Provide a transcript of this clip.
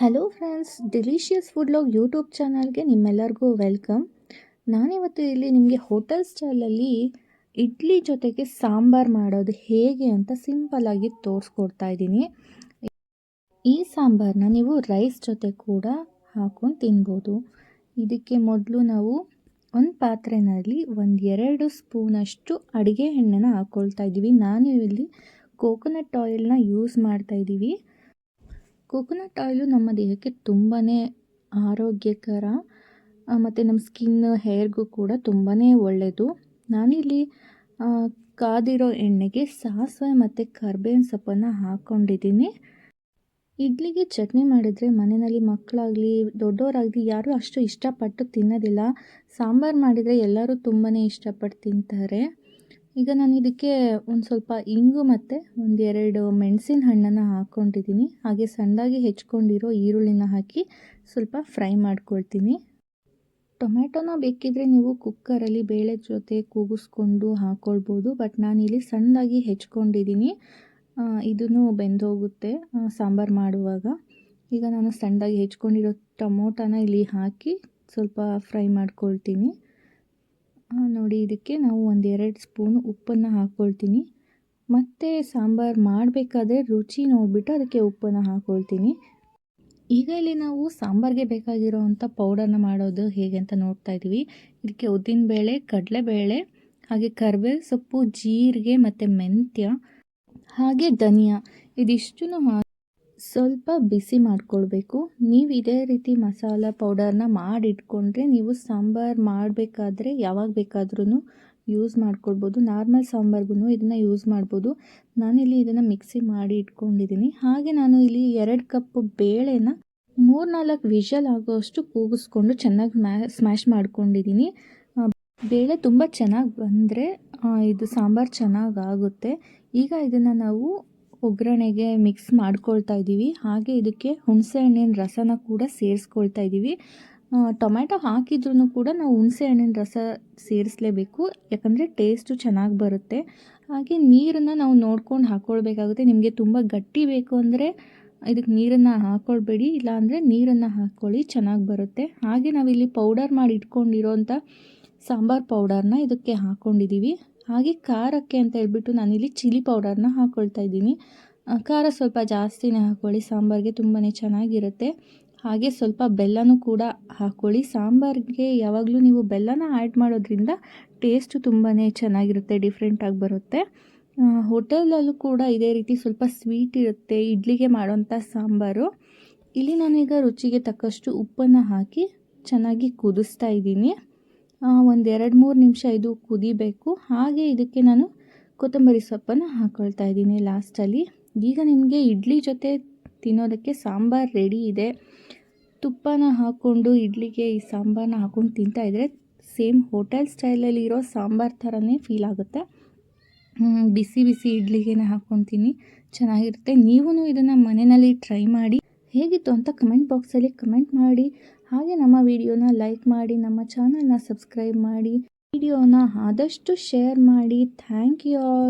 Hello friends delicious food log YouTube ಚಾನಲ್ಗೆ ನಿಮ್ಮೆಲ್ಲರಿಗೂ welcome ನಾನಿವತ್ತು ಇಲ್ಲಿ ನಿಮಗೆ ಹೋಟೆಲ್ ಸ್ಟೈಲಲ್ಲಿ ಇಡ್ಲಿ ಜೊತೆಗೆ ಸಾಂಬಾರು ಮಾಡೋದು ಹೇಗೆ ಅಂತ ಸಿಂಪಲ್ಲಾಗಿ ತೋರಿಸ್ಕೊಡ್ತಾ ಇದ್ದೀನಿ. ಈ ಸಾಂಬಾರನ್ನ ನೀವು ರೈಸ್ ಜೊತೆ ಕೂಡ ಹಾಕೊಂಡು ತಿನ್ಬೋದು. ಇದಕ್ಕೆ ಮೊದಲು ನಾವು ಒಂದು ಪಾತ್ರೆನಲ್ಲಿ ಒಂದು ಎರಡು ಸ್ಪೂನಷ್ಟು ಅಡುಗೆ ಎಣ್ಣೆನ ಹಾಕ್ಕೊಳ್ತಾ ಇದ್ದೀವಿ. ನಾನು ಇಲ್ಲಿ ಕೋಕೋನಟ್ ಆಯಿಲ್ನ ಯೂಸ್ ಮಾಡ್ತಾ ಇದ್ದೀವಿ. ಕೋಕೋನಟ್ ಆಯಿಲು ನಮ್ಮ ದೇಹಕ್ಕೆ ತುಂಬಾ ಆರೋಗ್ಯಕರ ಮತ್ತು ನಮ್ಮ ಸ್ಕಿನ್ ಹೇರ್ಗೂ ಕೂಡ ತುಂಬಾ ಒಳ್ಳೆಯದು ನಾನಿಲ್ಲಿ ಕಾದಿರೋ ಎಣ್ಣೆಗೆ ಸಾಸಿವೆ ಮತ್ತು ಕರ್ಬೇವಿನ ಸೊಪ್ಪನ್ನು ಹಾಕ್ಕೊಂಡಿದ್ದೀನಿ ಇಡ್ಲಿಗೆ ಚಟ್ನಿ ಮಾಡಿದರೆ ಮನೆಯಲ್ಲಿ ಮಕ್ಕಳಾಗಲಿ ದೊಡ್ಡವರಾಗಲಿ ಯಾರೂ ಅಷ್ಟು ಇಷ್ಟಪಟ್ಟು ತಿನ್ನೋದಿಲ್ಲ. ಸಾಂಬಾರು ಮಾಡಿದರೆ ಎಲ್ಲರೂ ತುಂಬಾ ಇಷ್ಟಪಟ್ಟು ತಿಂತಾರೆ. ಈಗ ನಾನು ಇದಕ್ಕೆ ಒಂದು ಸ್ವಲ್ಪ ಇಂಗು ಮತ್ತು ಒಂದೆರಡು ಮೆಣಸಿನ ಹಣ್ಣನ್ನು ಹಾಕ್ಕೊಂಡಿದ್ದೀನಿ ಹಾಗೆ ಸಣ್ಣದಾಗಿ ಹೆಚ್ಕೊಂಡಿರೋ ಈರುಳ್ಳಿನ ಹಾಕಿ ಸ್ವಲ್ಪ ಫ್ರೈ ಮಾಡ್ಕೊಳ್ತೀನಿ. ಟೊಮ್ಯಾಟೊನ ಬೇಕಿದ್ದರೆ ನೀವು ಕುಕ್ಕರಲ್ಲಿ ಬೇಳೆ ಜೊತೆ ಕೂಗಿಸ್ಕೊಂಡು ಹಾಕ್ಕೊಳ್ಬೋದು ಬಟ್ ನಾನಿಲ್ಲಿ ಸಣ್ಣದಾಗಿ ಹೆಚ್ಕೊಂಡಿದ್ದೀನಿ. ಇದನ್ನು ಬೆಂದೋಗುತ್ತೆ ಸಾಂಬಾರು ಮಾಡುವಾಗ. ಈಗ ನಾನು ಸಣ್ಣದಾಗಿ ಹೆಚ್ಕೊಂಡಿರೋ ಟೊಮೊಟೊನ ಇಲ್ಲಿ ಹಾಕಿ ಸ್ವಲ್ಪ ಫ್ರೈ ಮಾಡ್ಕೊಳ್ತೀನಿ. ನೋಡಿ, ಇದಕ್ಕೆ ನಾವು ಒಂದೆರಡು ಸ್ಪೂನ್ ಉಪ್ಪನ್ನು ಹಾಕ್ಕೊಳ್ತೀನಿ ಮತ್ತು ಸಾಂಬಾರು ಮಾಡಬೇಕಾದ್ರೆ ರುಚಿ ನೋಡಿಬಿಟ್ಟು ಅದಕ್ಕೆ ಉಪ್ಪನ್ನು ಹಾಕ್ಕೊಳ್ತೀನಿ ಈಗ ಇಲ್ಲಿ ನಾವು ಸಾಂಬಾರಿಗೆ ಬೇಕಾಗಿರೋವಂಥ ಪೌಡರ್ನ ಮಾಡೋದು ಹೇಗೆ ಅಂತ ನೋಡ್ತಾ ಇದ್ದೀವಿ. ಇದಕ್ಕೆ ಉದ್ದಿನಬೇಳೆ ಕಡಲೆಬೇಳೆ, ಹಾಗೆ ಕರಿಬೇವು ಸೊಪ್ಪು, ಜೀರಿಗೆ ಮತ್ತು ಮೆಂತ್ಯ, ಹಾಗೆ ಧನಿಯಾ. ಇದಿಷ್ಟು ಸ್ವಲ್ಪ ಬಿಸಿ ಮಾಡ್ಕೊಳ್ಬೇಕು. ನೀವು ಇದೇ ರೀತಿ ಮಸಾಲ ಪೌಡರ್ನ ಮಾಡಿಟ್ಕೊಂಡ್ರೆ ನೀವು ಸಾಂಬಾರು ಮಾಡಬೇಕಾದ್ರೆ ಯಾವಾಗ ಬೇಕಾದ್ರೂ ಯೂಸ್ ಮಾಡ್ಕೊಳ್ಬೋದು. ನಾರ್ಮಲ್ ಸಾಂಬಾರ್ಗೂ ಇದನ್ನು ಯೂಸ್ ಮಾಡ್ಬೋದು. ನಾನಿಲ್ಲಿ ಇದನ್ನು ಮಿಕ್ಸಿ ಮಾಡಿ ಇಟ್ಕೊಂಡಿದ್ದೀನಿ ಹಾಗೆ ನಾನು ಇಲ್ಲಿ ಎರಡು ಕಪ್ ಬೇಳೆನ ಮೂರು ನಾಲ್ಕು ವಿಷಲ್ ಆಗೋಷ್ಟು ಕೂಗಿಸ್ಕೊಂಡು ಚೆನ್ನಾಗಿ ಮ್ಯಾ, ಸ್ಮ್ಯಾಶ್ ಮಾಡ್ಕೊಂಡಿದ್ದೀನಿ ಬೇಳೆ ತುಂಬ ಚೆನ್ನಾಗಿ ಬಂದರೆ ಇದು ಸಾಂಬಾರು ಚೆನ್ನಾಗಾಗುತ್ತೆ ಈಗ ಇದನ್ನು ನಾವು ಒಗ್ಗರಣೆಗೆ ಮಿಕ್ಸ್ ಮಾಡ್ಕೊಳ್ತಾ ಇದ್ದೀವಿ. ಹಾಗೆ ಇದಕ್ಕೆ ಹುಣಸೆ ಹಣ್ಣಿನ ರಸನ ಕೂಡ ಸೇರಿಸ್ಕೊಳ್ತಾ ಇದ್ದೀವಿ. ಟೊಮ್ಯಾಟೊ ಹಾಕಿದ್ರೂ ಕೂಡ ನಾವು ಹುಣಸೆ ಹಣ್ಣಿನ ರಸ ಸೇರಿಸಲೇಬೇಕು. ಯಾಕಂದರೆ ಟೇಸ್ಟು ಚೆನ್ನಾಗಿ ಬರುತ್ತೆ. ಹಾಗೆ ನೀರನ್ನು ನಾವು ನೋಡ್ಕೊಂಡು ಹಾಕ್ಕೊಳ್ಬೇಕಾಗುತ್ತೆ ನಿಮಗೆ ತುಂಬ ಗಟ್ಟಿ ಬೇಕು ಅಂದರೆ ಇದಕ್ಕೆ ನೀರನ್ನು ಹಾಕ್ಕೊಳ್ಬೇಡಿ ಇಲ್ಲಾಂದರೆ ನೀರನ್ನು ಹಾಕ್ಕೊಳ್ಳಿ ಚೆನ್ನಾಗಿ ಬರುತ್ತೆ. ಹಾಗೆ ನಾವಿಲ್ಲಿ ಪೌಡರ್ ಮಾಡಿ ಇಟ್ಕೊಂಡಿರೋಂಥ ಸಾಂಬಾರು ಪೌಡರ್ನ ಇದಕ್ಕೆ ಹಾಕ್ಕೊಂಡಿದ್ದೀವಿ ಹಾಗೆ ಖಾರಕ್ಕೆ ಅಂತ ಹೇಳ್ಬಿಟ್ಟು ನಾನಿಲ್ಲಿ ಚಿಲ್ಲಿ ಪೌಡರ್ನ ಹಾಕ್ಕೊಳ್ತಾ ಇದ್ದೀನಿ. ಖಾರ ಸ್ವಲ್ಪ ಜಾಸ್ತಿನೇ ಹಾಕ್ಕೊಳ್ಳಿ ಸಾಂಬಾರಿಗೆ ತುಂಬಾ ಚೆನ್ನಾಗಿರುತ್ತೆ. ಹಾಗೆ ಸ್ವಲ್ಪ ಬೆಲ್ಲನೂ ಕೂಡ ಹಾಕ್ಕೊಳ್ಳಿ ಸಾಂಬಾರಿಗೆ ಯಾವಾಗಲೂ ನೀವು ಬೆಲ್ಲನ ಆ್ಯಡ್ ಮಾಡೋದ್ರಿಂದ ಟೇಸ್ಟು ತುಂಬಾ ಚೆನ್ನಾಗಿರುತ್ತೆ, ಡಿಫ್ರೆಂಟಾಗಿ ಬರುತ್ತೆ. ಹೋಟೆಲಲ್ಲೂ ಕೂಡ ಇದೇ ರೀತಿ ಸ್ವಲ್ಪ ಸ್ವೀಟ್ ಇರುತ್ತೆ, ಇಡ್ಲಿಗೆ ಮಾಡೋಂಥ ಸಾಂಬಾರು. ಇಲ್ಲಿ ನಾನೀಗ ರುಚಿಗೆ ತಕ್ಕಷ್ಟು ಉಪ್ಪನ್ನು ಹಾಕಿ ಚೆನ್ನಾಗಿ ಕುದಿಸ್ತಾ ಇದ್ದೀನಿ. ಒಂದು ಎರಡು ಮೂರು ನಿಮಿಷ ಇದು ಕುದಿಬೇಕು. ಹಾಗೆ ಇದಕ್ಕೆ ನಾನು ಕೊತ್ತಂಬರಿ ಸೊಪ್ಪನ್ನು ಹಾಕ್ಕೊಳ್ತಾ ಇದ್ದೀನಿ ಲಾಸ್ಟಲ್ಲಿ. ಈಗ ನಿಮಗೆ ಇಡ್ಲಿ ಜೊತೆ ತಿನ್ನೋದಕ್ಕೆ ಸಾಂಬಾರು ರೆಡಿ ಇದೆ. ತುಪ್ಪನ ಹಾಕ್ಕೊಂಡು ಇಡ್ಲಿಗೆ ಈ ಸಾಂಬಾರನ್ನ ಹಾಕ್ಕೊಂಡು ತಿಂತಾಯಿದ್ರೆ ಸೇಮ್ ಹೋಟೆಲ್ ಸ್ಟೈಲಲ್ಲಿ ಇರೋ ಸಾಂಬಾರು ಥರನೇ ಫೀಲ್ ಆಗುತ್ತೆ. ಬಿಸಿ ಬಿಸಿ ಇಡ್ಲಿಗೆ ಹಾಕ್ಕೊತೀನಿ ಚೆನ್ನಾಗಿರುತ್ತೆ. ನೀವೂ ಇದನ್ನು ಮನೆಯಲ್ಲಿ ಟ್ರೈ ಮಾಡಿ. ಹೇಗಿತ್ತು ಅಂತ ಕಮೆಂಟ್ ಬಾಕ್ಸಲ್ಲಿ ಕಮೆಂಟ್ ಮಾಡಿ. ಹಾಗೆ ನಮ್ಮ ವಿಡಿಯೋನ ಲೈಕ್ ಮಾಡಿ, ನಮ್ಮ ಚಾನಲ್ನ ಸಬ್ಸ್ಕ್ರೈಬ್ ಮಾಡಿ, ವಿಡಿಯೋನ ಆದಷ್ಟು ಶೇರ್ ಮಾಡಿ. Thank you all.